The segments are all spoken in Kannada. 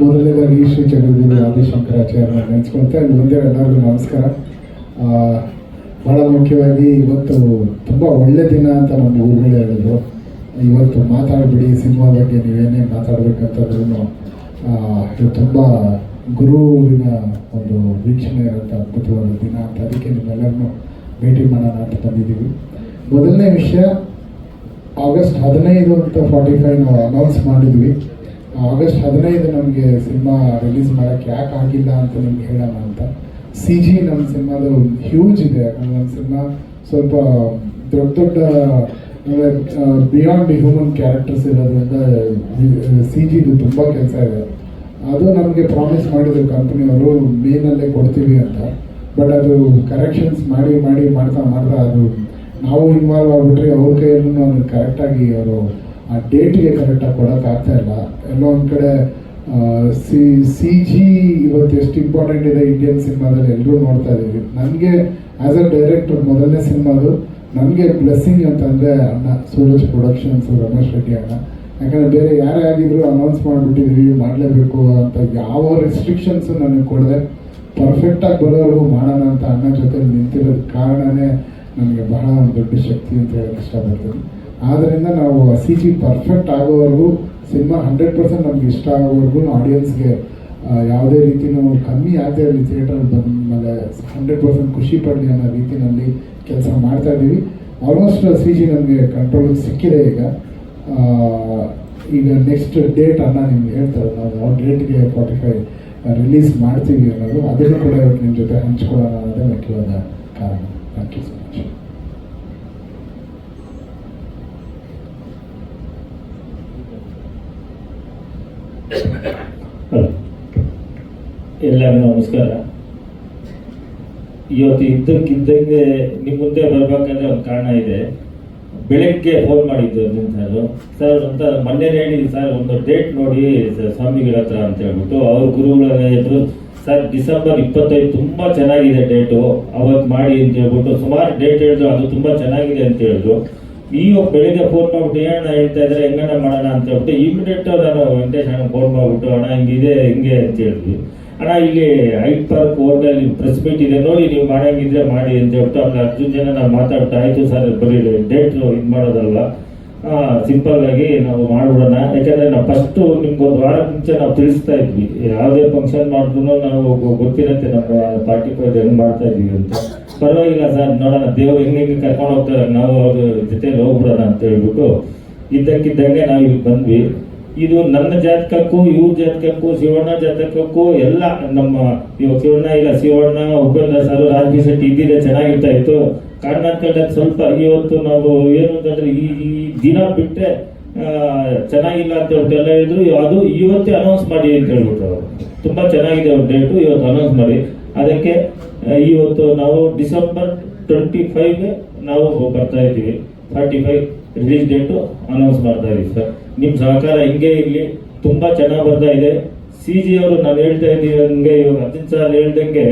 ಮೊದಲನೇದಾಗಿ ಶ್ರೀ ಚಂದ್ರದೇವಿ ಆದಿಶಂಕರಾಚಾರ್ಯ ನೆನೆಸ್ಕೊಳ್ತಾ ಮುಂದೆ ಎಲ್ಲರಿಗೂ ನಮಸ್ಕಾರ. ಭಾಳ ಮುಖ್ಯವಾಗಿ ಇವತ್ತು ತುಂಬ ಒಳ್ಳೆ ದಿನ ಅಂತ ನಮ್ಮ ಊರುಗಳು ಹೇಳಿದ್ರು. ಇವತ್ತು ಮಾತಾಡ್ಬಿಡಿ, ಸಿನಿಮಾ ಬಗ್ಗೆ ನೀವೇನೇ ಮಾತಾಡಬೇಕಂತಂದ್ರೂ ಇದು ತುಂಬ ಗುರುವಿನ ಒಂದು ವೀಕ್ಷಣೆ ಇರುವಂಥ ಅದ್ಭುತವಾದ ದಿನ ಅಂತ ಅದಕ್ಕೆ ನಿಮ್ಮೆಲ್ಲರನ್ನು ಭೇಟಿ ಮಾಡೋಣ ಅಂತ ಬಂದಿದ್ದೀವಿ. ಮೊದಲನೇ ವಿಷಯ, ಆಗಸ್ಟ್ ಹದಿನೈದು ಅಂತ ಫಾರ್ಟಿ ಫೈವ್ ನಾವು ಅನೌನ್ಸ್ ಮಾಡಿದ್ವಿ. ಆಗಸ್ಟ್ ಹದಿನೈದು ನಮಗೆ ಸಿನಿಮಾ ರಿಲೀಸ್ ಮಾಡೋಕ್ಕೆ ಯಾಕೆ ಆಗಿಲ್ಲ ಅಂತ ನಿಮ್ಗೆ ಹೇಳೋಣ ಅಂತ. ಸಿ ಜಿ ನಮ್ಮ ಸಿನಿಮಾದು ಹ್ಯೂಜ್ ಇದೆ. ಯಾಕಂದ್ರೆ ನಮ್ಮ ಸಿನಿಮಾ ಸ್ವಲ್ಪ ದೊಡ್ಡ ದೊಡ್ಡ ಬಿಯಾಂಡ್ ಹ್ಯೂಮನ್ ಕ್ಯಾರೆಕ್ಟರ್ಸ್ ಇರೋದ್ರಿಂದ ಸಿ ಜಿದು ತುಂಬ ಕೆಲಸ ಇದೆ. ಅದು ನಮಗೆ ಪ್ರಾಮಿಸ್ ಮಾಡಿದ್ರು ಕಂಪ್ನಿಯವರು ಮೇನಲ್ಲೇ ಕೊಡ್ತೀವಿ ಅಂತ. ಬಟ್ ಅದು ಕರೆಕ್ಷನ್ಸ್ ಮಾಡಿ ಮಾಡಿ, ಮಾಡ್ತಾ ಮಾಡ್ತಾ ಅದು ನಾವು ಇನ್ವಾಲ್ವ್ ಆಗ್ಬಿಟ್ರೆ ಅವ್ರ ಕೈಯಲ್ಲೂ ಅದು ಕರೆಕ್ಟಾಗಿ ಅವರು ಆ ಡೇಟ್ಗೆ ಕರೆಕ್ಟಾಗಿ ಕೊಡೋಕ್ಕಾಗ್ತಾ ಇಲ್ಲ. ಎಲ್ಲೋ ಒಂದು ಕಡೆ ಸಿ ಸಿ ಜಿ ಇವತ್ತು ಎಷ್ಟು ಇಂಪಾರ್ಟೆಂಟ್ ಇದೆ ಇಂಡಿಯನ್ ಸಿನಿಮಾದಲ್ಲಿ ಎಲ್ಲರೂ ನೋಡ್ತಾ ಇದ್ದೀವಿ. ನನಗೆ ಆ್ಯಸ್ ಅ ಡೈರೆಕ್ಟರ್ ಮೊದಲನೇ ಸಿನಿಮಾದು ನನಗೆ ಬ್ಲೆಸ್ಸಿಂಗ್ ಅಂತಂದರೆ ಅಣ್ಣ ಸೂರಜ್ ಪ್ರೊಡಕ್ಷನ್ಸ್ ರಮೇಶ್ ರೆಡ್ಡಿ ಅಣ್ಣ. ಯಾಕಂದರೆ ಬೇರೆ ಯಾರೇ ಆಗಿದ್ರು ಅನೌನ್ಸ್ ಮಾಡಿಬಿಟ್ಟಿದ್ವಿ ಮಾಡಲೇಬೇಕು ಅಂತ ಯಾವ ರೆಸ್ಟ್ರಿಕ್ಷನ್ಸು ನನಗೆ ಕೊಡದೆ ಪರ್ಫೆಕ್ಟಾಗಿ ಬರೋವರೆಗೂ ಮಾಡೋಣ ಅಂತ ಅಣ್ಣ ಜೊತೆ ನಿಂತಿರೋದು ಕಾರಣನೇ ನನಗೆ ಬಹಳ ಒಂದು ದೊಡ್ಡ ಶಕ್ತಿ ಅಂತ ಹೇಳಕ್ಕೆ ಇಷ್ಟಪಡ್ತೀನಿ. ಆದ್ದರಿಂದ ನಾವು ಸಿ ಜಿ ಪರ್ಫೆಕ್ಟ್ ಆಗೋವರೆಗೂ ಸಿನಿಮಾ ಹಂಡ್ರೆಡ್ ಪರ್ಸೆಂಟ್ ನಮ್ಗೆ ಇಷ್ಟ ಆಗೋವರೆಗೂ ಆಡಿಯನ್ಸ್ಗೆ ಯಾವುದೇ ರೀತಿನೂ ಕಮ್ಮಿ ಆಗದೆ ಅಲ್ಲಿ ಥಿಯೇಟರ್ ಬಂದ ಮೇಲೆ ಹಂಡ್ರೆಡ್ ಪರ್ಸೆಂಟ್ ಖುಷಿ ಪಡಲಿ ಅನ್ನೋ ರೀತಿಯಲ್ಲಿ ಕೆಲಸ ಮಾಡ್ತಾ ಇದ್ದೀವಿ. ಆಲ್ಮೋಸ್ಟ್ ಸಿ ಜಿ ನಮಗೆ ಕಂಟ್ರೋಲ್ ಸಿಕ್ಕಿದೆ ಈಗ. ಈಗ ನೆಕ್ಸ್ಟ್ ಡೇಟ್ ಅನ್ನ ನಿಮ್ಗೆ ಹೇಳ್ತಾರೆ ನಾವು ಯಾವ ಡೇಟ್ಗೆ ಫಾರ್ಟಿ ಫೈವ್ ರಿಲೀಸ್ ಮಾಡ್ತೀವಿ ಅನ್ನೋದು, ಅದನ್ನು ಕೂಡ ಇವತ್ತು ನಿಮ್ಮ ಜೊತೆ ಹಂಚ್ಕೊಳ್ಳೋಣ ಅನ್ನೋದೇ ಮುಖ್ಯವಾದ ಕಾರಣ. Thank you so much hello ಎಲ್ಲರಿಗೂ ನಮಸ್ಕಾರ. ಇವತ್ತು ಇದ್ದಕ್ಕಿದ್ದಂಗೆ ನಿಮ್ಮ ಮುಂದೆ ಬರ್ಬೇಕಂದ್ರೆ ಒಂದು ಕಾರಣ ಇದೆ. ಬೆಳಗ್ಗೆ ಫೋನ್ ಮಾಡಿದ್ದು ನಿಮ್ಮ ಸರ್ ಸರ್ ಅಂತ ಮೊನ್ನೆ ಹೇಳಿದ್ವಿ ಸರ್ ಒಂದು ಡೇಟ್ ನೋಡಿ ಸ್ವಾಮಿಗಳ ಹತ್ರ ಅಂತ ಹೇಳ್ಬಿಟ್ಟು. ಅವ್ರ ಗುರುಗಳ ಇದ್ರು ಸರ್ ಡಿಸೆಂಬರ್ ಇಪ್ಪತ್ತೈದು ತುಂಬ ಚೆನ್ನಾಗಿದೆ ಡೇಟು ಅವತ್ತು ಮಾಡಿ ಅಂತ ಹೇಳ್ಬಿಟ್ಟು ಸುಮಾರು ಡೇಟ್ ಹೇಳಿದ್ರು. ಅದು ತುಂಬ ಚೆನ್ನಾಗಿದೆ ಅಂತ ಹೇಳಿದ್ರು. ಈಗ ಬೆಳಿಗ್ಗೆ ಫೋನ್ ಮಾಡ್ಬಿಟ್ಟು ಏನಣ್ಣ ಹೇಳ್ತಾ ಇದ್ದಾರೆ, ಹೆಂಗಣ್ಣ ಮಾಡೋಣ ಅಂತ ಹೇಳ್ಬಿಟ್ಟು ಇಮಿಡಿಯೇಟ್ ನಾನು ವೆಂಕಟೇಶ್ ಅಣ್ಣ ಫೋನ್ ಮಾಡ್ಬಿಟ್ಟು, ಅಣ್ಣ, ಹಿಂಗಿದೆ, ಹಿಂಗೆ ಅಂತ ಹೇಳಿದ್ವಿ. ಅಣ್ಣ, ಇಲ್ಲಿ ಐಟ್ ಪಾರ್ಕ್ ಹೋಟೆಲ್ ಪ್ರೆಸ್ ಮೀಟ್ ಇದೆ, ನೋಡಿ ನೀವು ಮಾಡಂಗಿದ್ರೆ ಮಾಡಿ ಅಂತ ಹೇಳ್ಬಿಟ್ಟು ಅಲ್ಲಿ ಅರ್ಜುನ್ ಜನ ನಾವು ಮಾತಾಡ್ತಾ, ಆಯ್ತು ಸರ್, ಬರೀ ಡೇಟ್ ಇದು ಮಾಡೋದಲ್ಲ. ಸಿಂಪಲ್ ಆಗಿ ನಾವು ಮಾಡ್ಬಿಡೋಣ. ಯಾಕಂದ್ರೆ ನಾವು ಫಸ್ಟ್ ನಿಮ್ಗೆ ಒಂದು ವಾರ ಮುಂಚೆ ನಾವು ತಿಳಿಸ್ತಾ ಇದ್ವಿ. ಯಾವುದೇ ಫಂಕ್ಷನ್ ಮಾಡಿದ್ರು ನಾವು ಗೊತ್ತಿರತ್ತೆ, ನಮ್ಮ ಪಾರ್ಟಿ ಹೆಂಗೆ ಮಾಡ್ತಾ ಇದೀವಿ ಅಂತ. ಪರವಾಗಿಲ್ಲ ಸರ್, ನೋಡೋಣ. ದೇವರು ಹೆಂಗೆ ಹೆಂಗೆ ಕರ್ಕೊಂಡು ಹೋಗ್ತಾರೆ, ನಾವು ಅವ್ರ ಜೊತೆಲಿ ಹೋಗ್ಬಿಡೋಣ ಅಂತ ಹೇಳ್ಬಿಟ್ಟು ಇದ್ದಕ್ಕಿದ್ದಂಗೆ ನಾವು ಇಲ್ಲಿ ಬಂದ್ವಿ. ಇದು ನನ್ನ ಜಾತಕಕ್ಕೂ, ಇವ್ರ ಜಾತಕಕ್ಕೂ, ಶಿವಣ್ಣ ಜಾತಕಕ್ಕೂ ಎಲ್ಲ ನಮ್ಮ ಇವಾಗ ಶಿವಣ್ಣ ಇಲ್ಲ, ಶಿವಣ್ಣ, ಉಪೇಂದ್ರ ಸರ್ ರಾಜಕೀಯ ಶೆಟ್ಟಿ ಇದ್ದಿದ್ರೆ ಚೆನ್ನಾಗಿರ್ತಾ ಇತ್ತು. ಕಾರಣಕ್ಕಂದ್ರೆ ಸ್ವಲ್ಪ ಇವತ್ತು ನಾವು ಏನು ಅಂತಂದ್ರೆ ಈ ಈ ದಿನ ಬಿಟ್ಟರೆ ಚೆನ್ನಾಗಿಲ್ಲ ಅಂತ ಹೇಳ್ಬಿಟ್ಟು ಎಲ್ಲ ಹೇಳಿದ್ರು. ಅದು ಇವತ್ತೇ ಅನೌನ್ಸ್ ಮಾಡಿ ಅಂತ ಹೇಳ್ಬಿಟ್ರು ಅವರು. ತುಂಬಾ ಚೆನ್ನಾಗಿದೆ ಅವ್ರ ಡೇಟು ಇವತ್ತು ಅನೌನ್ಸ್ ಮಾಡಿ. ಅದಕ್ಕೆ ಇವತ್ತು ನಾವು ಡಿಸೆಂಬರ್ ಟ್ವೆಂಟಿ ಫೈವ್ಗೆ ನಾವು ಬರ್ತಾ ಇದ್ದೀವಿ. Forty five release date announce ಮಾಡ್ತಾ ಇದ್ದೀವಿ ಸರ್. ನಿಮ್ಮ ಸಹಕಾರ ಹಿಂಗೆ ಇರಲಿ ತುಂಬಾ ಚೆನ್ನಾಗಿ ಬರ್ತಾ ಇದೆ. ಸಿ ಜಿ ಅವರು ನಾನು ಹೇಳ್ತಾ ಇದ್ದೀವಿ ಹಂಗೆ, ಇವಾಗ ಅರ್ಜುನ್ ಸರ್ ಹೇಳ್ದಂಗೆ,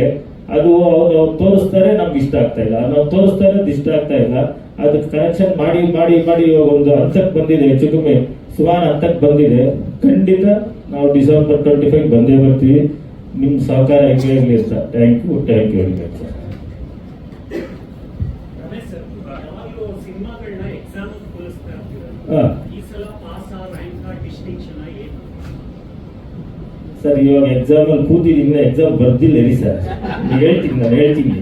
ಅದು ಅವ್ರು ಅವ್ರು ತೋರಿಸ್ತಾರೆ, ನಮ್ಗೆ ಇಷ್ಟ ಆಗ್ತಾ ಇಲ್ಲ. ನಾವು ತೋರಿಸ್ತಾರೆ, ಅದು ಇಷ್ಟ ಆಗ್ತಾ ಇಲ್ಲ. ಅದಕ್ಕೆ ಕನೆಕ್ಷನ್ ಮಾಡಿ ಮಾಡಿ ಮಾಡಿ ಇವಾಗ ಒಂದು ಹಂತಕ್ಕೆ ಬಂದಿದೆ, ಹೆಚ್ಚು ಕಮ್ಮಿ ಸುಮಾರು ಹಂತಕ್ಕೆ ಬಂದಿದೆ. ಖಂಡಿತ ನಾವು ಡಿಸೆಂಬರ್ ಟ್ವೆಂಟಿ ಫೈವ್ ಬಂದೇ ಬರ್ತೀವಿ. ನಿಮ್ಮ ಸಹಕಾರ ಹೆಂಗೆ ಇರಲಿ sir thank you thank you ಹೇಳಬೇಕು ಸರ್ ಸರ್ ಇವಾಗ ಎಕ್ಸಾಮ್ ಅಲ್ಲಿ ಕೂತಿದ್ದೀನಿ ಎಕ್ಸಾಮ್ ಬರ್ದಿಲ್ಲ ರೀ ಸರ್. ನೀವು ಹೇಳ್ತೀನಿ ನಾನು ಹೇಳ್ತೀನಿ.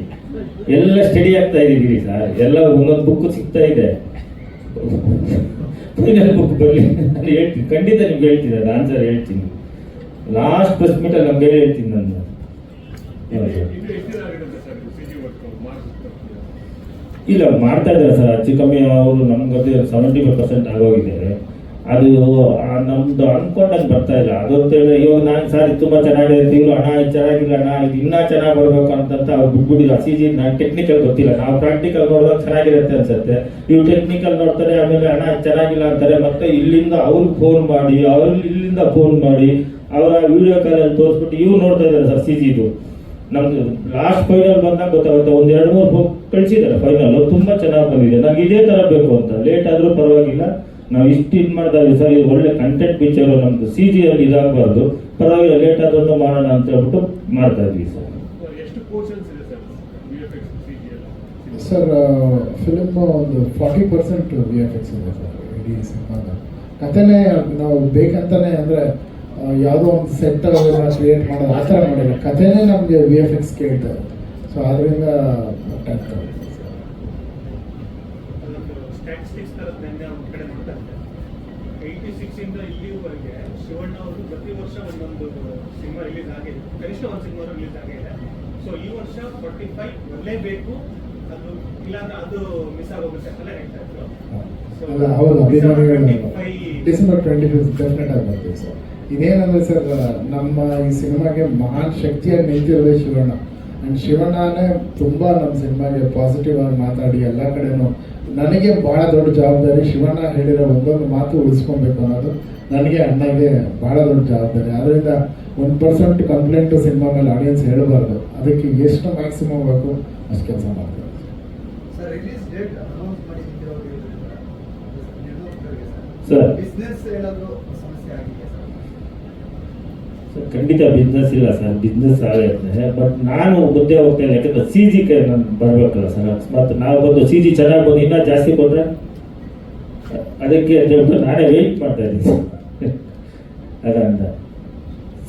ಎಲ್ಲ ಸ್ಟಡಿ ಆಗ್ತಾ ಇದ್ದೀರಿ ಸರ್. ಎಲ್ಲ ಒಂದೊಂದು ಬುಕ್ ಸಿಗ್ತಾ ಇದೆ. ಫೈನಲ್ ಬುಕ್ ಬರಲಿ. ನಾನು ಹೇಳ್ತೀನಿ. ಖಂಡಿತ ನಿಮ್ಗೆ ಹೇಳ್ತೀನಿ ಅದು ಆನ್ಸರ್ ಹೇಳ್ತೀನಿ. ಲಾಸ್ಟ್ ಪ್ರೆಸ್ ಮೀಟ್ ನಮ್ಗೆ ಬೇರೆ ಹೇಳ್ತೀನಿ ನಾನು ಇಲ್ಲ ಮಾಡ್ತಾ ಇದ್ದಾರೆ ಸರ್. ಹೆಚ್ಚು ಕಮ್ಮಿ ಅವರು ನಮ್ಗೆ ಸೆವೆಂಟಿ ಫೈವ್ ಪರ್ಸೆಂಟ್ ಆಗೋಗಿದ್ದಾರೆ. ಅದು ನಮ್ದು ಅನ್ಕೊಂಡಂಗೆ ಬರ್ತಾ ಇಲ್ಲ. ಅದು ಅಂತ ಇವಾಗ ನಾನು ಸರ್ ತುಂಬ ಚೆನ್ನಾಗಿದೆ, ತಿಂಗಳು ಹಣ ಚೆನ್ನಾಗಿಲ್ಲ, ಹಣ ಇದು ಇನ್ನೂ ಚೆನ್ನಾಗಿ ಬರ್ಬೇಕು ಅಂತಂತ ಅವ್ರು ಬಿಟ್ಬಿಟ್ಟಿಲ್ಲ. ಸಿ ಜಿ ನಾನು ಟೆಕ್ನಿಕಲ್ ಗೊತ್ತಿಲ್ಲ. ನಾವು ಪ್ರಾಕ್ಟಿಕಲ್ ನೋಡಿದಾಗ ಚೆನ್ನಾಗಿರುತ್ತೆ ಅನ್ಸುತ್ತೆ. ಇವ್ರು ಟೆಕ್ನಿಕಲ್ ನೋಡ್ತಾರೆ, ಆಮೇಲೆ ಹಣ ಚೆನ್ನಾಗಿಲ್ಲ ಅಂತಾರೆ, ಮತ್ತೆ ಇಲ್ಲಿಂದ ಅವ್ರಿಗೆ ಫೋನ್ ಮಾಡಿ, ಅವ್ರು ಇಲ್ಲಿಂದ ಫೋನ್ ಮಾಡಿ ಅವರ ವಿಡಿಯೋ ಕಾಲಲ್ಲಿ ತೋರಿಸ್ಬಿಟ್ಟು ಇವ್ರು ನೋಡ್ತಾ ಇದ್ದಾರೆ ಸರ್ ಸಿ ಜಿದು ನಮ್ದು ಲಾಸ್ಟ್ ಫೈನಲ್ ಬಂದಾಗ ಗೊತ್ತಾಗುತ್ತೆ ಒಂದು ಎರಡು ಮೂರು ಕಳಿಸಿದ್ದಾರೆ ಫೈನಲ್ ತುಂಬಾ ಚೆನ್ನಾಗಿ ಬಂದಿದೆ. ನಮ್ಗೆ ಇದೇ ತರ ಬೇಕು ಅಂತ. ಲೇಟ್ ಆದ್ರೂ ಪರವಾಗಿಲ್ಲ. ನಾವು ಇಷ್ಟು ಇದು ಮಾಡಿದಾಗ ಸರ್ ಇದು ಒಳ್ಳೆ ಕಂಟೆಂಟ್ ಪಿಕ್ಚರ್ ನಮ್ದು ಸಿ ಜಿಯಲ್ಲಿ ಇದಾಗಬಾರ್ದು. ಪರವಾಗಿಲ್ಲ ಲೇಟ್ ಆದ್ರೂ ಮಾಡೋಣ ಅಂತ ಹೇಳ್ಬಿಟ್ಟು ಮಾಡ್ತಾ ಇದ್ವಿ ಸರ್. ಸರ್? ಫಿಲಮ್ ಸರ್ ಒಂದು forty percent V F X ಇದೆ ಸರ್ ಇಡೀ ಸಿನಿಮಾದ. ಕಥೆನೇ ನಾವು ಬೇಕಂತಾನೆ ಅಂದರೆ ಯಾವುದೋ ಒಂದು ಸೆಟ್ ಕ್ರಿಯೇಟ್ ಮಾಡೋದು, ಆ ಥರ ಮಾಡಿಲ್ಲ ಕಥೆನೇ ನಮಗೆ ವಿ ಎಫ್ ಎಕ್ಸ್ ಕೇಳ್ತಾರೆ ಸೊ ನೋಡ್ತಾ ಇದ್ದೆ. ಏಯ್ಟಿ ಸಿಕ್ಸ್ ಇಂದ ಇಲ್ಲಿವರೆಗೆ ಶಿವಣ್ಣ ಅವರು ಪ್ರತಿ ವರ್ಷ ಒಂದೊಂದು ಸಿನಿಮಾ ರಿಲೀಸ್ ಆಗಿದೆ. ಕನಿಷ್ಠ ಒಂದು ಸಿನಿಮಾ ರಿಲೀಸ್ ಆಗಿದೆ. ಸೊ ಈ ವರ್ಷ ಫಾರ್ಟಿ ಫೈವ್ ಬರಲೇಬೇಕು. ಅಲ್ಲ ಹೌದು ಅಭಿಮಾನಿಗಳು ಡಿಸೆಂಬರ್ ಟ್ವೆಂಟಿ ಫಿಫ್ತ್ ಡೆಫಿನೆಟ್ ಆಗಿ ಬರ್ತೀವಿ ಸರ್ ಇದೇನಂದ್ರೆ ಸರ್ ನಮ್ಮ ಈ ಸಿನಿಮಾಗೆ ಮಹಾನ್ ಶಕ್ತಿಯಾಗಿ ನಿಂತಿರೋದೇ ಶಿವಣ್ಣ. ಆ್ಯಂಡ್ ಶಿವಣ್ಣನೇ ತುಂಬ ನಮ್ಮ ಸಿನಿಮಾಗೆ ಪಾಸಿಟಿವ್ ಆಗಿ ಮಾತಾಡಿ ಎಲ್ಲ ಕಡೆನೂ. ನನಗೆ ಭಾಳ ದೊಡ್ಡ ಜವಾಬ್ದಾರಿ ಶಿವಣ್ಣ ಹೇಳಿರೋ ಒಂದೊಂದು ಮಾತು ಉಳಿಸ್ಕೊಬೇಕು ಅನ್ನೋದು ನನಗೆ ಅಣ್ಣಗೆ ಭಾಳ ದೊಡ್ಡ ಜವಾಬ್ದಾರಿ. ಆದ್ದರಿಂದ ಒನ್ ಪರ್ಸೆಂಟ್ ಕಂಪ್ಲೇಂಟು ಸಿನಿಮಾ ಮೇಲೆ ಆಡಿಯನ್ಸ್ ಹೇಳಬಾರ್ದು. ಅದಕ್ಕೆ ಎಷ್ಟು ಮ್ಯಾಕ್ಸಿಮಮ್ ಬೇಕು ಅಷ್ಟು ಕೆಲಸ ಮಾಡ್ತಾರೆ ಸರ್ ರಿಲೀಸ್ ಡೇಟ್ ಅನೌನ್ಸ್ ಮಾಡಿ ನಿಂತಿರೋದ್ರಿಂದ ಸರ್. ಸರ್ ಬಿಸ್ನೆಸ್ ಏನಾದರೂ ಸಮಸ್ಯೆ ಆಗಿದೆ ಸರ್? ಸರ್ ಖಂಡಿತ ಬಿಸ್ನೆಸ್ ಇಲ್ಲ ಸರ್. ಬಿಸ್ನೆಸ್ ಆಗುತ್ತೆ ಬಟ್ ನಾನು ಮುಂದೆ ಹೋಗ್ತಾ ಇಲ್ಲ. ಯಾಕಂದ್ರೆ ಸಿ ಜಿ ಕೆ ನಾನು ಬರಬೇಕಲ್ಲ ಸರ್. ಅಕಸ್ಮಾತ್ ನಾವು ಬಂದು ಸಿ ಜಿ ಚೆನ್ನಾಗಿ ಬಂದು ಇನ್ನೂ ಜಾಸ್ತಿ ಬಂದರೆ ಅದಕ್ಕೆ ಅಂತ ಹೇಳ್ಬಿಟ್ಟು ನಾನೇ ವೆಯ್ಟ್ ಮಾಡ್ತಾ ಇದ್ದೀನಿ ಸರ್. ಅದಂತ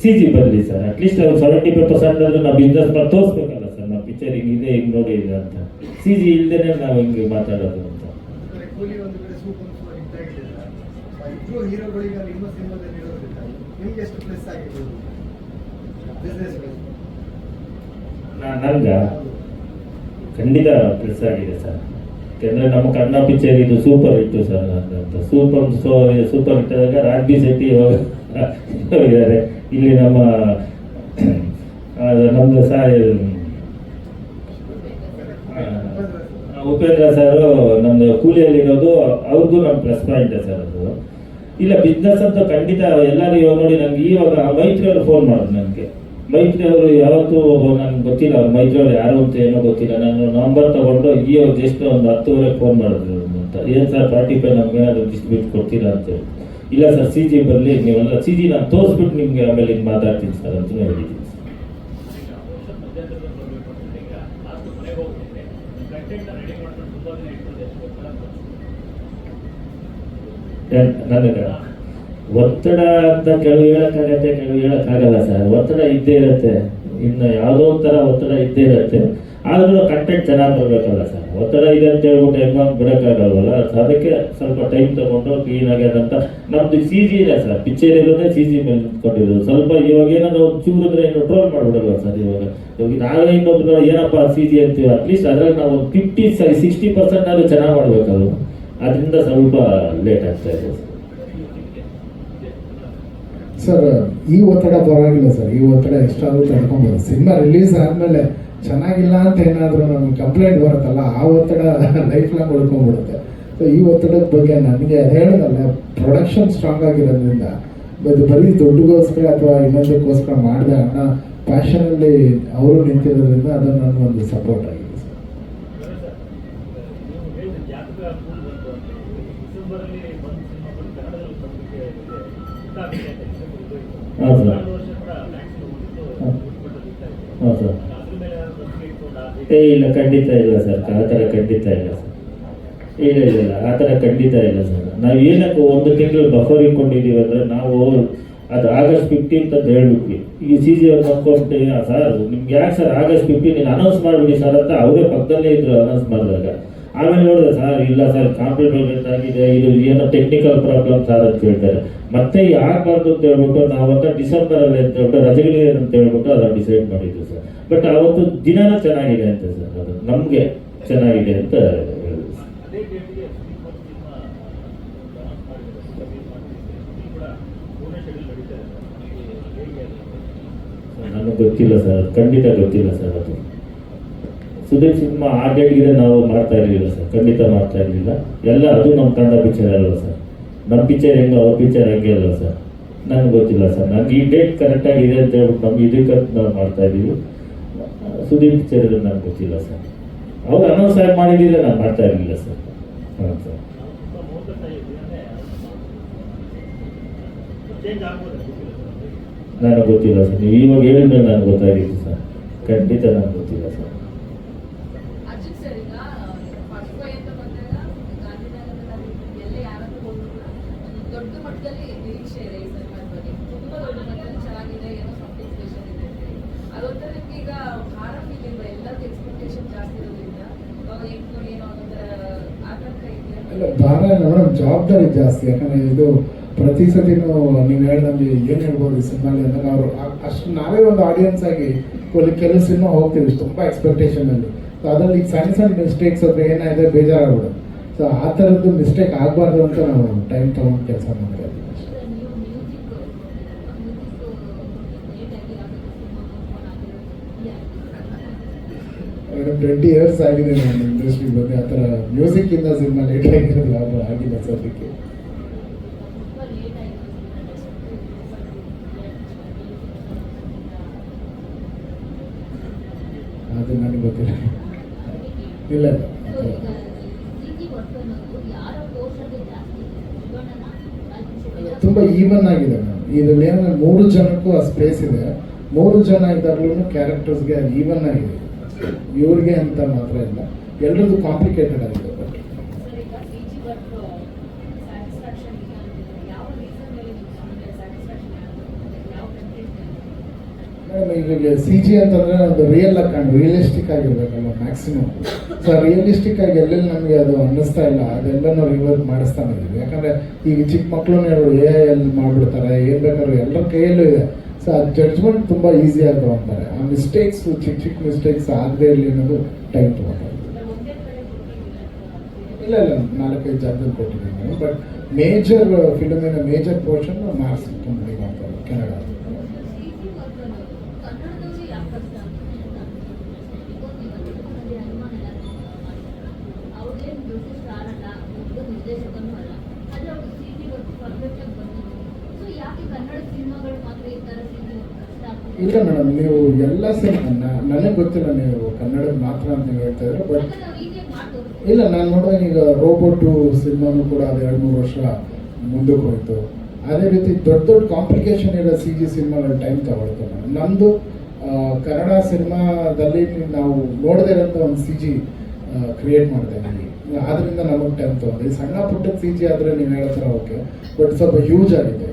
ಸಿ ಜಿ ಬರಲಿ ಸರ್. ಅಟ್ಲೀಸ್ಟ್ ಒಂದು ಸೆವೆಂಟಿ ಫೈವ್ ಪರ್ಸೆಂಟ್ ಆದರೂ ನಾವು ಬಿಸ್ನೆಸ್ ಮಾಡಿ ತೋರಿಸ್ಬೇಕಲ್ಲ ಸರ್. ನಾವು ಪಿಕ್ಚರ್ ಹಿಂಗಿದೆ ಹಿಂಗೆ ನೋಡಿ ಇದೆ ಅಂತ. ಸಿ ಜಿ ಇಲ್ದೇನೆ ನಾವು ಹಿಂಗೆ ಮಾತಾಡೋದು ಅಂತ. ನನ್ಗ ಖಂಡಿತ ಪ್ಲಸ್ ಆಗಿದೆ ಸರ್. ಯಾಕೆಂದರೆ ನಮ್ಮ ಕನ್ನಡ ಪಿಕ್ಚರ್ ಇದು ಸೂಪರ್ ಇತ್ತು ಸರ್ ಅಂತ ಸೂಪರ್ ಸೋ ಸೂಪರ್ ಹಿಟ್ ಆದಾಗ ರಾಜ್ ಬಿ ಶೆಟ್ಟಿ ಇದ್ದಾರೆ. ಇಲ್ಲಿ ನಮ್ಮ ನಮ್ದು ನಮ್ಮದು ಸಹ ಉಪೇಂದ್ರ ಸರ್ ನಮ್ದು ಕೂಲಿಯಲ್ಲಿರೋದು ಅವ್ರಿಗೂ ನಮ್ಮ ಪ್ಲಸ್ ಪಾಯಿಂಟ್ ಸರ್ ಅದು. ಇಲ್ಲ ಬಿಸ್ನೆಸ್ ಅಂತ ಖಂಡಿತ ಎಲ್ಲರೂ ಇವಾಗ ನೋಡಿ ನನಗೆ ಇವಾಗ ಮೈತ್ರಿ ಅವರು ಫೋನ್ ಮಾಡಿದ್ರು ನನಗೆ ಮೈತ್ರಿ ಅವರು ಯಾವತ್ತೂ ನನಗೆ ಗೊತ್ತಿಲ್ಲ, ಅವ್ರು ಮೈತ್ರಿ ಅವರು ಯಾರು ಅಂತ ಏನೋ ಗೊತ್ತಿಲ್ಲ. ನಾನು ನಂಬರ್ ತಗೊಂಡು ಈ ಜಸ್ಟ್ ಒಂದು ಹತ್ತುವರೆ ಫೋನ್ ಮಾಡಿದ್ರು ಅಂತ. ಏನು ಸರ್ ಪಾರ್ಟಿ ಫೈವ್ ನಮ್ಗೆ ಏನಾದರೂ ಡಿಸ್ಟ್ರಿಬ್ಯೂಟ್ ಕೊಡ್ತೀರಾ ಅಂತ ಹೇಳಿ. ಇಲ್ಲ ಸರ್ ಸಿ ಜಿ ಬರಲಿ, ನೀವೆಲ್ಲ ಸಿ ಜಿ ನಾನು ತೋರಿಸ್ಬಿಟ್ಟು ನಿಮಗೆ ಆಮೇಲೆ ಮಾತಾಡ್ತೀನಿ ಸರ್ ಅಂತ ಹೇಳಿದ್ದೀನಿ ಈಗ ವರ್ಷ ಮಧ್ಯಂತರದಲ್ಲಿ ಬರಬೇಕು ಅಂತ ಈಗ ಲಾಸ್ಟ್ ಮನೆಗೆ ಹೋಗ್ತಿದ್ದೆ ಕಂಟೆಂಟ್ ರೆಡಿ ಮಾಡ್ಕೊಂಡು ತುಂಬಾ ದಿನ ಇಟ್ಕೊಂಡು ಎಷ್ಟು ಗೊತ್ತಿಲ್ಲ ಏನ್ ನನಗೆ ಒತ್ತಡ ಅಂತ ಕೆಲವು ಹೇಳೋಕ್ಕಾಗತ್ತೆ ಕೆಲವು ಹೇಳೋಕ್ಕಾಗಲ್ಲ ಸರ್. ಒತ್ತಡ ಇದ್ದೇ ಇರುತ್ತೆ. ಇನ್ನು ಯಾವುದೋ ಒಂಥರ ಒತ್ತಡ ಇದ್ದೇ ಇರುತ್ತೆ. ಆದ್ರೂ ಕಂಟೆಂಟ್ ಚೆನ್ನಾಗಿ ಬರಬೇಕಲ್ಲ ಸರ್. ಒತ್ತಡ ಇದೆ ಅಂತ ಹೇಳ್ಬಿಟ್ಟು ಹೆಂಗ ಬಿಡಕ್ಕಾಗಲ್ವಲ್ಲ? ಅದಕ್ಕೆ ಸ್ವಲ್ಪ ಟೈಮ್ ತಗೊಂಡು ಕ್ಲೀನ್ ಆಗ್ಯದಂತ ನಮ್ದು ಸಿ ಜಿ ಇದೆ ಸರ್. ಪಿಕ್ಚರ್ ಇರೋದೇ ಸಿ ಜಿ ಮೇಲೆ ನಿಂತ್ಕೊಂಡಿರೋದು ಸ್ವಲ್ಪ ಇವಾಗ ಏನಾದ್ರು ಚೂರಿದ್ರೆ ಏನು ಟ್ರೋಲ್ ಮಾಡ್ಬಿಡಲ್ವ ಸರ್ ಇವಾಗ? ಇವಾಗ ನಾವೇ ಇನ್ನೊಬ್ರು ಏನಪ್ಪ ಸಿ ಜಿ ಅಂತೀವಿ ಅಟ್ಲೀಸ್ಟ್ ಅದ್ರಲ್ಲಿ ನಾವು ಫಿಫ್ಟಿ ಸಿಕ್ಸ್ಟಿ ಪರ್ಸೆಂಟ್ ಆದ್ರೂ ಚೆನ್ನಾಗಿ ಮಾಡ್ಬೇಕಲ್ವ? ಅದರಿಂದ ಸ್ವಲ್ಪ ಲೇಟ್ ಆಗ್ತಾ ಇದೆ. ಸರ್ ಈ ಒತ್ತಡ ಪರವಾಗಿಲ್ಲ ಸರ್ ಈ ಒತ್ತಡ ಎಷ್ಟಾದರೂ ತಡ್ಕೊಬೋದು. ಸಿನಿಮಾ ರಿಲೀಸ್ ಆದಮೇಲೆ ಚೆನ್ನಾಗಿಲ್ಲ ಅಂತ ಏನಾದರೂ ನಮಗೆ ಕಂಪ್ಲೇಂಟ್ ಬರುತ್ತಲ್ಲ, ಆ ಒತ್ತಡ ಲೈಫ್ ಲಾಂಗ್ ಉಳ್ಕೊಂಡ್ಬಿಡುತ್ತೆ. ಸೊ ಈ ಒತ್ತಡದ ಬಗ್ಗೆ ನನಗೆ ಅದು ಹೇಳೋದಲ್ಲ ಪ್ರೊಡಕ್ಷನ್ ಸ್ಟ್ರಾಂಗ್ ಆಗಿರೋದ್ರಿಂದ, ಇದು ಬರೀ ದುಡ್ಡುಗೋಸ್ಕರ ಅಥವಾ ಇನ್ನೊಂದಕ್ಕೋಸ್ಕರ ಮಾಡಿದೆ ಅಣ್ಣ ಪ್ಯಾಷನಲ್ಲಿ ಅವರು ನಿಂತಿರೋದ್ರಿಂದ ಅದು ನನಗೊಂದು ಸಪೋರ್ಟ್ ಆಗಿದೆ. ಸರ್. ಹಾಂ. ಸರ್ ಇಟ್ಕೊಂಡ ಏ, ಇಲ್ಲ, ಖಂಡಿತ ಇಲ್ಲ, ಸರ್. ಆ ಥರ ಖಂಡಿತ ಇಲ್ಲ, ಸರ್. ಇಲ್ಲ ಇಲ್ಲ ಇಲ್ಲ. ಆ ಥರ ಖಂಡಿತ ಇಲ್ಲ, ಸರ್. ನಾವು ಏನಕ್ಕೆ ಒಂದು ತಿಂಗಳು ಬಫರ್ ಇಟ್ಕೊಂಡಿದ್ದೀವಿ ಅಂದರೆ ನಾವು ಅದು ಆಗಸ್ಟ್ ಫಿಫ್ಟೀನ್ತ್ ಅಂತ ಹೇಳ್ಬಿಟ್ವಿ. ಈ ಸಿ ಜಿ ಅವ್ರು ಅಂದ್ಕೊಂಬಿಟ್ಟು ಸರ್, ನಿಮ್ಗೆ ಯಾಕೆ ಸರ್ ಆಗಸ್ಟ್ ಫಿಫ್ಟೀನ್ ಅನೌನ್ಸ್ ಮಾಡಿಬಿಡಿ, ಸರ್ ಅಂತ ಅವರೇ ಪಕ್ಕದಲ್ಲೇ ಇದ್ರು ಅನೌನ್ಸ್ ಮಾಡಿದಾಗ. ಆಮೇಲೆ ನೋಡಿದೆ ಸರ್ ಇಲ್ಲ ಸರ್ ಕಾಂಪ್ಲಿಮೆಂಟ್ ಆಗಿದೆ ಇದು ಏನೋ ಟೆಕ್ನಿಕಲ್ ಪ್ರಾಬ್ಲಮ್ ಸರ್ ಅಂತ ಹೇಳ್ತಾರೆ ಮತ್ತೆ ಆಗಬಾರ್ದು ಅಂತ ಹೇಳ್ಬಿಟ್ಟು ನಾವಂತ ಡಿಸೆಂಬರಲ್ಲಿ ಅಂತ ಹೇಳ್ಬಿಟ್ಟು ರಜೆಗಳಿದೆ ಅಂತ ಹೇಳ್ಬಿಟ್ಟು ಅದನ್ನು ಡಿಸೈಡ್ ಮಾಡಿದ್ವಿ ಸರ್ ಬಟ್ ಅವತ್ತು ದಿನ ಚೆನ್ನಾಗಿದೆ ಅಂತ ಸರ್ ಅದು ನಮಗೆ ಚೆನ್ನಾಗಿದೆ ಅಂತ? ನನಗೆ ಗೊತ್ತಿಲ್ಲ ಸರ್ ಖಂಡಿತ ಗೊತ್ತಿಲ್ಲ ಸರ್ ಅದು. ಸುದೀಪ್ ಸಿನಿಮಾ ಆ ಡೇಟ್ಗಿದೆ ನಾವು ಮಾಡ್ತಾ ಇರಲಿಲ್ಲ ಸರ್, ಖಂಡಿತ ಮಾಡ್ತಾ ಇರಲಿಲ್ಲ. ಎಲ್ಲ ಅದು ನಮ್ಮ ಕನ್ನಡ ಪಿಕ್ಚರ್ ಅಲ್ವ ಸರ್. ನಮ್ಮ ಪಿಕ್ಚರ್ ಹೆಂಗೆ ಅವ್ರ ಪಿಕ್ಚರ್ ಹಂಗೆ ಅಲ್ಲ ಸರ್. ನನಗೆ ಗೊತ್ತಿಲ್ಲ ಸರ್. ನನಗೆ ಈ ಡೇಟ್ ಕರೆಕ್ಟಾಗಿ ಇದೆ ಅಂತ ಹೇಳ್ಬಿಟ್ಟು ನಮ್ಗೆ ಇದಕ್ಕೆ ನಾವು ಮಾಡ್ತಾ ಇದ್ದೀವಿ. ಸುದೀಪ್ ಪಿಕ್ಚರ್ ನನಗೆ ಗೊತ್ತಿಲ್ಲ ಸರ್. ಅವಾಗ ಅನೌನ್ಸ್ ಆಗಿ ಮಾಡಿದ್ರೆ ನಾನು ಮಾಡ್ತಾ ಇರಲಿಲ್ಲ ಸರ್. ಹಾಂ ಸರ್. ನನಗೆ ಗೊತ್ತಿಲ್ಲ ಸರ್. ನೀವು ಇವಾಗ ಹೇಳಿದ್ರೆ ನನಗೆ ಗೊತ್ತಾಗಿತ್ತು ಸರ್. ಖಂಡಿತ ನನಗೆ ಗೊತ್ತಿಲ್ಲ ಸರ್ ಅಜಿತ್ ಸರ್ ಈಗ ಫಸ್ಟ್ ಫೈ ಅಂತ ಬಂದಾಗ ಗಾಂಧಿನಗರದಲ್ಲಿ ಎಲ್ಲ ಯಾರಾದ್ರೂ ಹೋದ್ರು ಕೂಡ ಒಂದು ದೊಡ್ಡ ಮಟ್ಟದಲ್ಲಿ ನಿರೀಕ್ಷೆ ಇದೆ ಈ ಸಿನಿಮಾದ ಬಗ್ಗೆ ತುಂಬಾ ದೊಡ್ಡ ಮಟ್ಟದಲ್ಲಿ ಚೆನ್ನಾಗಿದೆ ಏನೋ ಸಮಥಿಂಗ್ ಸ್ಪೆಷಲ್ ಇದೆ ಅಂತ ಹೇಳಿ ಅದೊಂಥರ ನಿಮ್ಗೆ ಈಗ ಭಾರ ಫೀಲ್ ಇಲ್ವಾ ಎಲ್ಲರಿಗೂ ಎಕ್ಸ್ಪೆಕ್ಟೇಷನ್ ಜಾಸ್ತಿ ಇರೋದ್ರಿಂದ ಇವಾಗ ಹೆಂಗ್ ನೋಡಿ ಏನೋ ಒಂಥರ ಆತಂಕ ಇದೆಯಾ ಇಲ್ಲ ಮೇಡಮ್ ಜವಾಬ್ದಾರಿ ಜಾಸ್ತಿ. ಯಾಕಂದ್ರೆ ಇದು ಪ್ರತಿ ಸತಿನೂ ನೀವು ಹೇಳ್ದಂಗೆ ಏನು ಹೇಳ್ಬೋದು ಈ ಸಿನಿಮಾಲಿ ಅಂದ್ರೆ ಅವರು ಅಷ್ಟು ನಾವೇ ಒಂದು ಆಡಿಯನ್ಸ್ ಆಗಿ ಕೆಲವು ಸಿನಿಮಾ ಹೋಗ್ತೀವಿ. ತುಂಬ ಎಕ್ಸ್ಪೆಕ್ಟೇಷನ್ ಅಲ್ಲಿ. ಸೊ ಅದರಲ್ಲಿ ಸಣ್ಣ ಸಣ್ಣ ಮಿಸ್ಟೇಕ್ಸ್ ಅಂದ್ರೆ ಏನಾಗಿದೆ ಬೇಜಾರಾಗ್ಬಿಡು ಸೊ ಆ ಥರದ್ದು ಮಿಸ್ಟೇಕ್ ಆಗಬಾರ್ದು ಅಂತ ನಾವು ಟೈಮ್ ತೊಗೊಂಡು ಕೆಲಸ ಮಾಡ್ತಾ ಇದ್ದೀವಿ ಅಷ್ಟೇ. ನೀವು ಮ್ಯೂಸಿಕ್ ಟ್ವೆಂಟಿ ಇಯರ್ಸ್ ಆಗಿದೆ ನಾನು ಇಂಡಸ್ಟ್ರಿ ಬಂದೆ. ಆ ಥರ ಮ್ಯೂಸಿಕ್ ಇಂದ ಸಿನಿಮಾ ಲೇಟ್ ಆಗಿರೋದು ಯಾವುದು ಆಗಿಲ್ಲ ಸದ್ಯಕ್ಕೆ. ಅದು ನನಗೆ ಗೊತ್ತಿಲ್ಲ. ಇಲ್ಲ. ತುಂಬ ಈವನ್ ಆಗಿದೆ ಮ್ಯಾಮ್ ಇದರಲ್ಲಿ ಏನಂದ್ರೆ ಮೂರು ಜನಕ್ಕೂ ಆ ಸ್ಪೇಸ್ ಇದೆ. ಮೂರು ಜನ ಇದ್ದಾಗಲೂ ಕ್ಯಾರೆಕ್ಟರ್ಸ್ಗೆ ಈವನ್ ಆಗಿದೆ. ಇವ್ರಿಗೆ ಅಂತ ಮಾತ್ರ ಇಲ್ಲ. ಎಲ್ರದ್ದು ಕಾಂಪ್ಲಿಕೇಟೆಡ್ ಆಗಿದೆ. ಈಗ ಸಿ ಜಿ ಅಂತಂದ್ರೆ ಒಂದು ರಿಯಲ್ ಆಗಿ ಕಾಣ್ ರಿಯಲಿಸ್ಟಿಕ್ ಆಗಿರ್ಬೇಕಲ್ಲ ಮ್ಯಾಕ್ಸಿಮಮ್ ಸೊ ರಿಯಲಿಸ್ಟಿಕ್ ಆಗಿ ಎಲ್ಲೆಲ್ಲಿ ನಮಗೆ ಅದು ಅನ್ನಿಸ್ತಾ ಇಲ್ಲ ಅದೆಲ್ಲ ನಾವು ರಿವರ್ಕ್ ಮಾಡಿಸ್ತಾನೆ ಇದ್ದೀವಿ ಯಾಕಂದ್ರೆ ಈಗ ಚಿಕ್ಕ ಮಕ್ಕಳು ಎ ಎ ಎಲ್ಲಿ ಮಾಡ್ಬಿಡ್ತಾರೆ ಏನ್ ಬೇಕಾದ್ರೂ ಎಲ್ಲರ ಕೈಯಲ್ಲೂ ಇದೆ. ಸೊ ಆ ಜಡ್ಜ್ಮೆಂಟ್ ತುಂಬಾ ಈಸಿ ಆಗಿ ತಗೊಂತಾರೆ. ಆ ಮಿಸ್ಟೇಕ್ಸ್ ಚಿಕ್ಕ ಚಿಕ್ಕ ಮಿಸ್ಟೇಕ್ಸ್ ಆಗದೆ ಇರಲಿ ಅನ್ನೋದು ಟೈಮ್ ತಗೊಂತಾರೆ. ಇಲ್ಲ ಇಲ್ಲ, ನಾಲ್ಕೈದು ಜಾಗದಲ್ಲಿ ಕೊಟ್ಟಿದ್ದೀನಿ ಬಟ್ ಮೇಜರ್ ಫಿಲಮಿನ ಮೇಜರ್ ಪೋರ್ಷನ್ ಮಾರ್ಕ್ಸ್ ಕಂಪ್ನಿ ಮಾಡ್ತಾರೆ ಕೆನಡಾ ಸಿ ಇಲ್ಲ ಮೇಡಮ್ ನೀವು ಎಲ್ಲ ಸಿನಿಮಾ ನನಗೆ ಗೊತ್ತಿಲ್ಲ ನೀವು ಕನ್ನಡ ಮಾತ್ರ ಅಂತ ನೀವು ಹೇಳ್ತಾ ಇದ್ರೆ ಬಟ್ ಇಲ್ಲ ನಾನು ನೋಡಿದಾಗ ಈಗ ರೋಬೋಟು ಸಿನಿಮಾನು ಕೂಡ ಅದು ಎರಡು ಮೂರು ವರ್ಷ ಮುಂದಕ್ಕೆ ಹೋಯ್ತು. ಅದೇ ರೀತಿ ದೊಡ್ಡ ದೊಡ್ಡ ಕಾಂಪ್ಲಿಕೇಶನ್ ಇರೋ ಸಿ ಜಿ ಸಿನಿಮಾಗಳು ಟೈಮ್ ತಗೊಳ್ತು ಮೇಡಮ್. ನಮ್ಮದು ಕನ್ನಡ ಸಿನಿಮಾದಲ್ಲಿ ನಾವು ನೋಡದೇ ಇರೋಂಥ ಒಂದು ಸಿ ಜಿ ಕ್ರಿಯೇಟ್ ಮಾಡಿದೆ ನನಗೆ ಆದ್ರಿಂದ ನಮಗೆ ಟೈಮ್ ತೊಗೊಂಡು ಸಣ್ಣ ಪುಟ್ಟ ಸಿ ಜಿ ಆದರೆ ನೀವು ಹೇಳೋ ಥರ ಓಕೆ ಬಟ್ ಸ್ವಲ್ಪ ಹ್ಯೂಜ್ ಆಗಿದೆ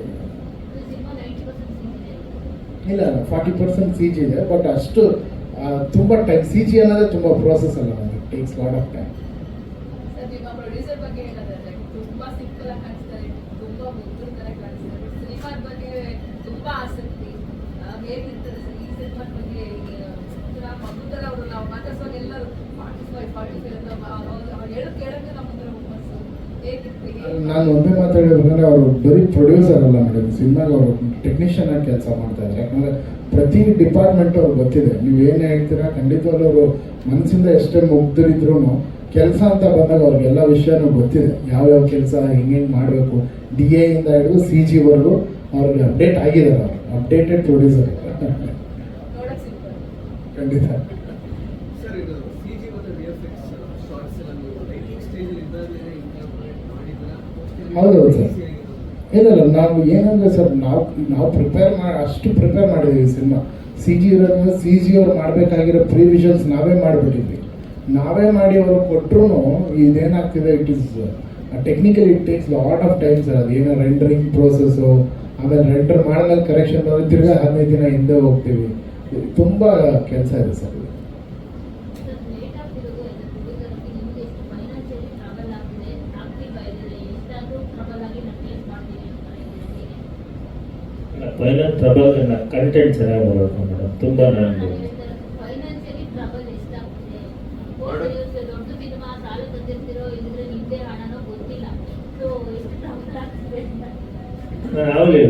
cinema ninety percent C G ಇಲ್ಲ ಫಾರ್ಟಿ ಪರ್ಸೆಂಟ್ ಸಿ ಜಿ ಇದೆ ಬಟ್ ಅಷ್ಟು ತುಂಬ ಟೈಮ್ ಸಿ ಜಿ ಅನ್ನೋದೇ ತುಂಬ ಪ್ರೋಸೆಸ್ ಅಲ್ಲ ನಮಗೆ takes lot of time sir ನಾನು ಒಂದೇ ಮಾತಾಡಿದ್ರೆ ಅವರು ಬರೀ ಪ್ರೊಡ್ಯೂಸರ್ ಅಲ್ಲ ಮೇಡಮ್ ಸಿನಿಮಾಗ ಅವರು ಟೆಕ್ನಿಷಿಯನ್ ಆಗಿ ಕೆಲಸ ಮಾಡ್ತಾ ಇದ್ದಾರೆ. ಯಾಕಂದ್ರೆ ಪ್ರತಿ ಡಿಪಾರ್ಟ್ಮೆಂಟ್ ಅವ್ರು ಗೊತ್ತಿದೆ. ನೀವು ಏನು ಹೇಳ್ತೀರಾ? ಖಂಡಿತವಾಗ್ಲೂ ಅವರು ಮನಸ್ಸಿಂದ ಎಷ್ಟೇ ಮುಗ್ದರಿದ್ರು ಕೆಲಸ ಅಂತ ಬಂದಾಗ ಅವ್ರಿಗೆಲ್ಲ ವಿಷಯನೂ ಗೊತ್ತಿದೆ. ಯಾವ್ಯಾವ ಕೆಲಸ ಹೆಂಗೆ ಮಾಡಬೇಕು? ಡಿ ಎ ಇಂದ ಹಿಡಿದು ಸಿ ಜಿವರೆಗೂ ಅವ್ರಿಗೆ ಅಪ್ಡೇಟ್ ಆಗಿದ್ದಾರೆ ಅವರು. ಅಪ್ಡೇಟೆಡ್ ಪ್ರೊಡ್ಯೂಸರ್ ಖಂಡಿತ ಸರ್ ಇದು ಸಿ ಜಿ ಮತ್ತು ವಿ ಎಫ್ ಎಕ್ಸ್ ಶಾರ್ಟ್ಸ್ ಎಲ್ಲ ನೀವು ರೈಟಿಂಗ್ ಸ್ಟೇಜ್ ಇದ್ದಾಗಲೇ ಇಂಟರ್ಪ್ರೇಟ್ ಮಾಡಿದ್ರ ಹೌದೌದು ಸರ್. ಇಲ್ಲ ನಾವು ಏನಂದ್ರೆ ಸರ್, ನಾವು ನಾವು ಪ್ರಿಪೇರ್ ಮಾಡಿ ಅಷ್ಟು ಪ್ರಿಪೇರ್ ಮಾಡಿದ್ದೀವಿ ಸಿನಿಮಾ. ಸಿ ಜಿ ಇರೋದ್ರಿಂದ ಸಿ ಜಿ ಅವ್ರು ಮಾಡಬೇಕಾಗಿರೋ ಪ್ರಿವಿಷನ್ಸ್ ನಾವೇ ಮಾಡಿಬಿಟ್ಟಿದ್ವಿ. ನಾವೇ ಮಾಡಿ ಅವರು ಕೊಟ್ಟರು ಇದೇನಾಗ್ತಿದೆ it is technically it takes lot of time sir. ಏನೋ ರೆಂಡರಿಂಗ್ ಪ್ರೋಸೆಸ್ಸು ಆಮೇಲೆ ರೆಂಡರ್ ಮಾಡಿದಾಗ ಕರೆಕ್ಷನ್ ತಿರ್ಗಾ ಹದಿನೈದು ದಿನ ಹಿಂದೆ ಹೋಗ್ತೀವಿ. ತುಂಬ ಕೆಲಸ ಇದೆ ಸರ್ ಇದು. ಲೇಟ್ ಆಗ್ತಿರೋದು ಎಲ್ಲ ಪ್ರೊಡ್ಯೂಸರ್ಗೆ ನಿಮ್ಗೆ ಎಷ್ಟು ಫೈನಾನ್ಷಿಯಲಿ ಟ್ರಾವೆಲ್ ಆಗ್ತಿದೆ ಆಗ್ತಿಲ್ವಾ ಇದ್ರೆ ಎಷ್ಟಾದ್ರೂ ಟ್ರಬಲ್ ಆಗಿ ನಾನು ಫೇಸ್ ಮಾಡ್ತೀನಿ ಅಂತ ಹೇಗೆ ಫೈನಲ್ ಟ್ರಬಲ್ ಕಂಟೆಂಟ್ ಚೆನ್ನಾಗಿ ಬರಬೇಕು ಮೇಡಮ್ ತುಂಬ ನನಗೆ ಫೈನಾನ್ಷಿಯಲಿ ಟ್ರಬಲ್ ಎಷ್ಟಾಗ್ತಿದೆ ದೊಡ್ಡ ಸಿನಿಮಾ ಸಾಲ ತಂದಿರ್ತಿರೋ ಇಲ್ಲದ್ರೆ ನಿಮ್ದೇ ಟ್ರಬಲ್ ಗೊತ್ತಿಲ್ಲ ಕಂಟೆಂಟ್ ಚೆನ್ನಾಗಿ ಬರಬೇಕು ಮೇಡಮ್ ತುಂಬ ನಾನು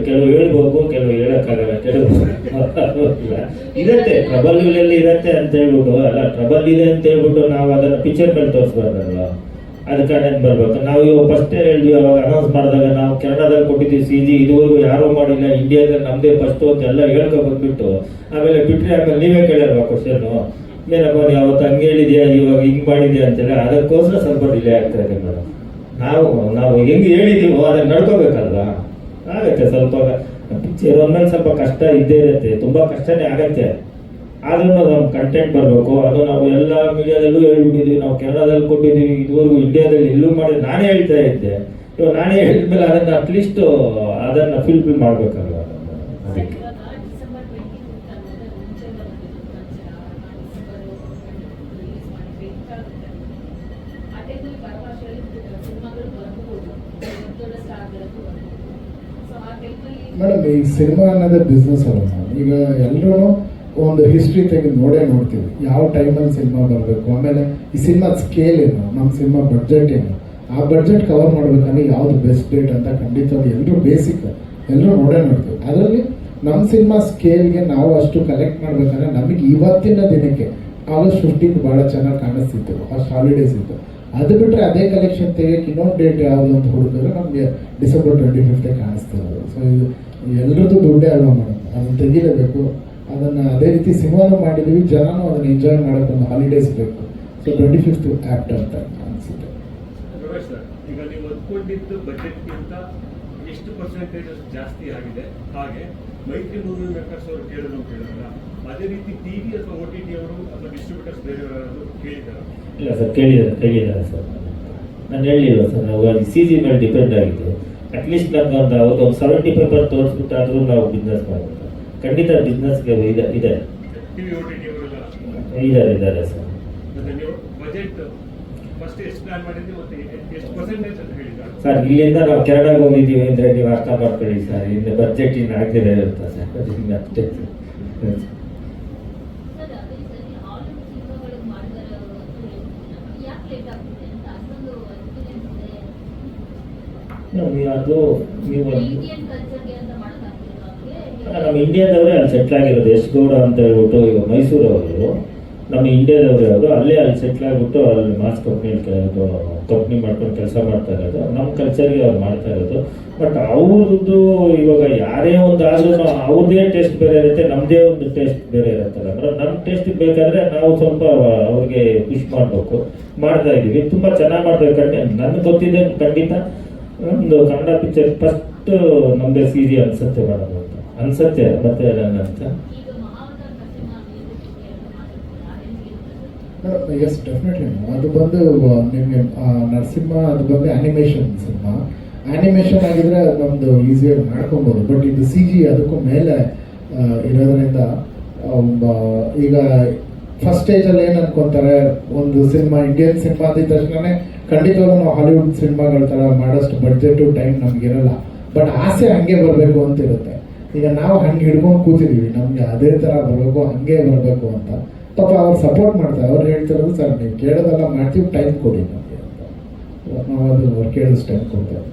ಕೆಲವು ಹೇಳ್ಬೇಕು ಕೆಲವು ಹೇಳೋಕ್ಕಾಗಲ್ಲ ಕೆಲವು ಇಲ್ಲ. ಇರತ್ತೆ ಟ್ರಬಲ್ಗಳಲ್ಲಿ ಇರತ್ತೆ ಅಂತ ಹೇಳ್ಬಿಟ್ಟು ಅಲ್ಲ ಟ್ರಬಲ್ ಇದೆ ಅಂತ ಹೇಳ್ಬಿಟ್ಟು ನಾವು ಅದನ್ನ ಪಿಕ್ಚರ್ ಮೇಲೆ ತೋರಿಸ್ಬಾರ್ದಲ್ವ? ಅದಕ್ಕೆ ಬರಬೇಕು. ನಾವು ಇವಾಗ ಫಸ್ಟ್ ಹೇಳಿದ್ವಿ, ಅವಾಗ ಅನೌನ್ಸ್ ಮಾಡಿದಾಗ ನಾವು ಕೆನಡಾದಲ್ಲಿ ಕೊಟ್ಟಿದ್ದೀವಿ ಸಿ ಜಿ ಇದುವರೆಗೂ ಯಾರೂ ಮಾಡಿಲ್ಲ ಇಂಡಿಯಾದಲ್ಲಿ ನಮ್ಮದೇ ಫಸ್ಟು ಅಂತ ಎಲ್ಲ ಹೇಳ್ಕೊ ಬಂದ್ಬಿಟ್ಟು, ಆಮೇಲೆ ಬಿಟ್ಟರೆ ಆಮೇಲೆ ನೀವೇ ಕೇಳಿರ್ಬೇಕು ಕ್ವಶನ್ನು ಏನಪ್ಪ, ನೀವು ಅವತ್ತು ಹಂಗೆ ಹೇಳಿದ್ಯಾ, ಇವಾಗ ಹಿಂಗೆ ಮಾಡಿದ್ಯಾ ಅಂತೇಳಿ, ಅದಕ್ಕೋಸ್ಕರ ಸ್ವಲ್ಪ ಡಿಲೇ ಆಗ್ತಾ ಇದೆ ಮೇಡಮ್ ನಾವು ನಾವು ಹೆಂಗೆ ಹೇಳಿದ್ದೀವೋ ಅದನ್ನ ನಡ್ಕೋಬೇಕಲ್ವ? ಆಗತ್ತೆ ಸ್ವಲ್ಪ ಪಿಕ್ಚರ್ ಒಂದ್ಮೇಲೆ ಸ್ವಲ್ಪ ಕಷ್ಟ ಇದ್ದೇ ಇರುತ್ತೆ, ತುಂಬ ಕಷ್ಟನೇ ಆಗತ್ತೆ. ಆದ್ರೂ ನಮ್ಮ ಕಂಟೆಂಟ್ ಬರಬೇಕು ಅದು ನಾವು ಎಲ್ಲ ಮೀಡಿಯಾದಲ್ಲೂ ಹೇಳ್ಬಿಟ್ಟಿದ್ದೀವಿ ನಾವು ಕೆನಡಾದಲ್ಲಿ ಕೊಟ್ಟಿದ್ದೀವಿ ಇದುವರೆಗೂ ಇಂಡಿಯಾದಲ್ಲಿ ಎಲ್ಲೂ ಮಾಡಿ ನಾನೇ ಹೇಳ್ತಾ ಇದ್ದೆ. ಇವಾಗ ನಾನೇ ಹೇಳಿದ್ಮೇಲೆ ಅದನ್ನು ಅಟ್ಲೀಸ್ಟ್ ಅದನ್ನು ಫಿಲ್ಫಿಲ್ ಮಾಡ್ಬೇಕಲ್ವ? ಅದಕ್ಕೆ. ಮೇಡಮ್ ಈ ಸಿನಿಮಾ ಅನ್ನೋದೇ ಬಿಸ್ನೆಸ್ ಅಲ್ಲ ಈಗ ಎಲ್ಲರೂ ಒಂದು ಹಿಸ್ಟ್ರಿ ತೆಗೆದು ನೋಡೇ ನೋಡ್ತೀವಿ. ಯಾವ ಟೈಮಲ್ಲಿ ಸಿನಿಮಾ ಬರಬೇಕು? ಆಮೇಲೆ ಈ ಸಿನಿಮಾ ಸ್ಕೇಲ್ ಏನು? ನಮ್ಮ ಸಿನಿಮಾ ಬಡ್ಜೆಟ್ ಏನು? ಆ ಬಡ್ಜೆಟ್ ಕವರ್ ಮಾಡಬೇಕಂದ್ರೆ ಯಾವುದು ಬೆಸ್ಟ್ ಡೇಟ್ ಅಂತ ಖಂಡಿತ ಎಲ್ಲರೂ ಬೇಸಿಕ್ ಎಲ್ಲರೂ ನೋಡೇ ನೋಡ್ತೀವಿ. ಅದರಲ್ಲಿ ನಮ್ಮ ಸಿನಿಮಾ ಸ್ಕೇಲ್ಗೆ ನಾವು ಅಷ್ಟು ಕಲೆಕ್ಟ್ ಮಾಡ್ಬೇಕಂದ್ರೆ ನಮಗೆ ಇವತ್ತಿನ ದಿನಕ್ಕೆ ಆಗಸ್ಟ್ ಫಿಫ್ಟೀನ್ ಭಾಳ ಚೆನ್ನಾಗಿ ಕಾಣಿಸ್ತಿತ್ತು. ಅಷ್ಟು ಹಾಲಿಡೇಸ್ ಇತ್ತು. ಅದು ಬಿಟ್ಟರೆ ಅದೇ ಕಲೆಕ್ಷನ್ ತೆಗಿಯೋಕೆ ಇನ್ನೊಂದು ಡೇಟ್ ಯಾವುದು ಅಂತ ಹುಡುಕಿದ್ರೆ ನಮಗೆ ಡಿಸೆಂಬರ್ ಟ್ವೆಂಟಿ ಫಿಫ್ತೇ ಕಾಣಿಸ್ತಿರೋದು ಸೊ ಇದು ಎಲ್ಲರದ್ದು ದುಡ್ಡೇ ಅಲ್ವಾ ಮೇಡಮ್? ಅದನ್ನು ತೆಗಿಲೇಬೇಕು. ಅದನ್ನು ಅದೇ ರೀತಿ ಸಿನಿಮಾನು ಮಾಡಿದ್ದೀವಿ ಜನನೂ ಅದನ್ನು ಎಂಜಾಯ್ ಮಾಡೋಕೆ ಒಂದು ಹಾಲಿಡೇಸ್ ಬೇಕು. ಸೊ ಟ್ವೆಂಟಿ ಫಿಫ್ತ್ ಆ್ಯಕ್ಟ್ ಅಂತ ಅನಿಸುತ್ತೆ. ಈಗ ನೀವು ಅಂದ್ಕೊಂಡಿದ್ದು ಬಜೆಟ್ಗಿಂತ ಎಷ್ಟು ಪರ್ಸೆಂಟೇಜ್ ಜಾಸ್ತಿ ಆಗಿದೆ? ಹಾಗೆ ಮೈತ್ರಿ ಮೂವಿ ಮೇಕರ್ಸ್ ಅವರು ಕೇಳಿದ್ರು ಕೇಳಿದ್ರ ಅದೇ ರೀತಿ ಟಿವಿ ಅಥವಾ ಒ ಟಿ ಟಿ ಅವರು ಅಥವಾ ಡಿಸ್ಟ್ರಿಬ್ಯೂಟರ್ಸ್ ಬೇರೆಯವರಾದ್ರು ಕೇಳಿದಾರ ಇಲ್ಲ ಸರ್ ಕೇಳಿದ್ದಾರೆ ಕೇಳಿದ್ದಾರೆ ಸರ್. ನಾನು ಹೇಳಿಲ್ಲ ಸರ್ ನಾವು ಅಲ್ಲಿ ಸಿ ಜಿ ಮೇಲೆ ಡಿಪೆಂಡ್ ಆಗಿದೆ ಅಟ್ಲೀಸ್ಟ್ ನಮ್ಗೆ ಒಂದು ಅವತ್ತು ಒಂದು ಸೆವೆಂಟಿ ಪೇಪರ್ ತೋರಿಸ್ಬಿಟ್ಟಾದ್ರೂ ನಾವು ಬಿಸ್ನೆಸ್ ಮಾಡಬೇಕು ಖಂಡಿತ ಬಿಸ್ನೆಸ್ಗೆ ಇದೆ ಇದೆ. ಇದ್ದಾರೆ ಇದ್ದಾರೆ ಸರ್ ಸರ್ ಇಲ್ಲಿಂದ ನಾವು ಕೆರಳಗೆ ಹೋಗಿದ್ದೀವಿ ಅಂದರೆ ನೀವು ಅರ್ಥ ಮಾಡ್ಕೊಳ್ಳಿ ಸರ್ ಇಲ್ಲಿ ಬಜೆಟ್ ಇನ್ನು ಆಗದೆ ಇರುತ್ತೆ ಸರ್ ಇನ್ನು ಅಷ್ಟೇ ಅದು ನೀವು ಇಂಡಿಯನ್ ಕಲ್ಚರ್ಗೆ ಅಂತ ಮಾಡೋಕ್ಕಾಗ್ತಿಲ್ಲ ಅವ್ರಿಗೆ ನಮ್ಮ ಇಂಡಿಯಾದವರೇ ಅಲ್ಲಿ ಸೆಟ್ಲ್ ಆಗಿರೋದು. ಎಸ್ ಗೌಡ ಅಂತ ಹೇಳ್ಬಿಟ್ಟು ಈಗ ಮೈಸೂರವರು. ನಮ್ಮ ಇಂಡಿಯಾದವರೇ ಅವರು ಅಲ್ಲೇ ಅಲ್ಲಿ ಸೆಟ್ಲ್ ಆಗಿಬಿಟ್ಟು ಅಲ್ಲಿ ಮಾಸ್ ಕಂಪ್ನಿ ಕಂಪ್ನಿ ಮಾಡ್ಕೊಂಡು ಕೆಲಸ ಮಾಡ್ತಾ ಇರೋದು. ನಮ್ಮ ಕಲ್ಚರ್ಗೆ ಅವ್ರು ಮಾಡ್ತಾ ಇರೋದು. ಬಟ್ ಅವ್ರದ್ದು ಇವಾಗ ಯಾರೇ ಒಂದು ಆದ್ರೂ ಅವ್ರದ್ದೇ ಟೇಸ್ಟ್ ಬೇರೆ ಇರುತ್ತೆ ನಮ್ಮದೇ ಒಂದು ಟೇಸ್ಟ್ ಬೇರೆ ಇರುತ್ತಲ್ಲ ಅಂದ್ರೆ ನಮ್ಮ ಟೇಸ್ಟ್ ಬೇಕಾದ್ರೆ ನಾವು ಸ್ವಲ್ಪ ಅವ್ರಿಗೆ ಖುಷಿ ಮಾಡಬೇಕು, ಮಾಡ್ತಾ ಇದೀವಿ ತುಂಬ ಚೆನ್ನಾಗಿ ಮಾಡ್ತಾರೆ. ಇದ್ದೀವಿ ಖಂಡಿತ ನನಗೆ ಗೊತ್ತಿದೆ ಖಂಡಿತ. ಒಂದು ಕನ್ನಡ ಪಿಕ್ಚರ್ ಫಸ್ಟ್ ನಮ್ಮದೇ ಸೀರಿ ಅನಿಸುತ್ತೆ ಮಾಡೋದು ಅನ್ಸತ್ತೆ ಮತ್ತೆ ಅಂತ ಎಸ್ ಡೆಫಿನೆಟ್ಲಿ ಅದು ಬಂದು ನಿಮಗೆ ನರಸಿಂಹ, ಅದು ಬಂದು ಆ್ಯನಿಮೇಷನ್ ಸಿನಿಮಾ. ಆ್ಯನಿಮೇಷನ್ ಆಗಿದ್ರೆ ನಮ್ಮದು ಈಸಿಯಾಗಿ ಮಾಡ್ಕೊಬೋದು. ಬಟ್ ಇದು ಸಿ ಜಿ ಅದಕ್ಕೂ ಮೇಲೆ ಇರೋದ್ರಿಂದ ಈಗ ಫಸ್ಟ್ ಸ್ಟೇಜಲ್ಲಿ ಏನು ಅನ್ಕೊಂತಾರೆ, ಒಂದು ಸಿನಿಮಾ ಇಂಡಿಯನ್ ಸಿನಿಮಾ ಅಂದಿದ ತಕ್ಷಣ ಖಂಡಿತವಾಗ್ಲೂ ನಾವು ಹಾಲಿವುಡ್ ಸಿನಿಮಾಗಳ ಥರ ಮಾಡೋಷ್ಟು ಬಡ್ಜೆಟು ಟೈಮ್ ನಮಗಿರಲ್ಲ ಬಟ್ ಆಸೆ ಹಂಗೆ ಬರಬೇಕು ಅಂತ ಇರುತ್ತೆ ಈಗ ನಾವು ಹಂಗೆ ಹಿಡ್ಕೊಂಡು ಕೂತಿದ್ದೀವಿ ನಮಗೆ ಅದೇ ಥರ ಬರಬೇಕು, ಹಂಗೆ ಬರಬೇಕು ಅಂತ. ಪಾಪ ಅವ್ರು ಸಪೋರ್ಟ್ ಮಾಡ್ತಾರೆ. ಅವ್ರು ಹೇಳ್ತಿರೋದು ಸರ್, ನೀವು ಕೇಳೋದೆಲ್ಲ ಮಾಡ್ತೀವಿ ಟೈಮ್ ಕೊಡಿ ನಮಗೆ ಅಂತ. ನಾವು ಅದು ಅವ್ರು ಕೇಳಿಸ್ ಟೈಮ್ ಕೊಡ್ತೇವೆ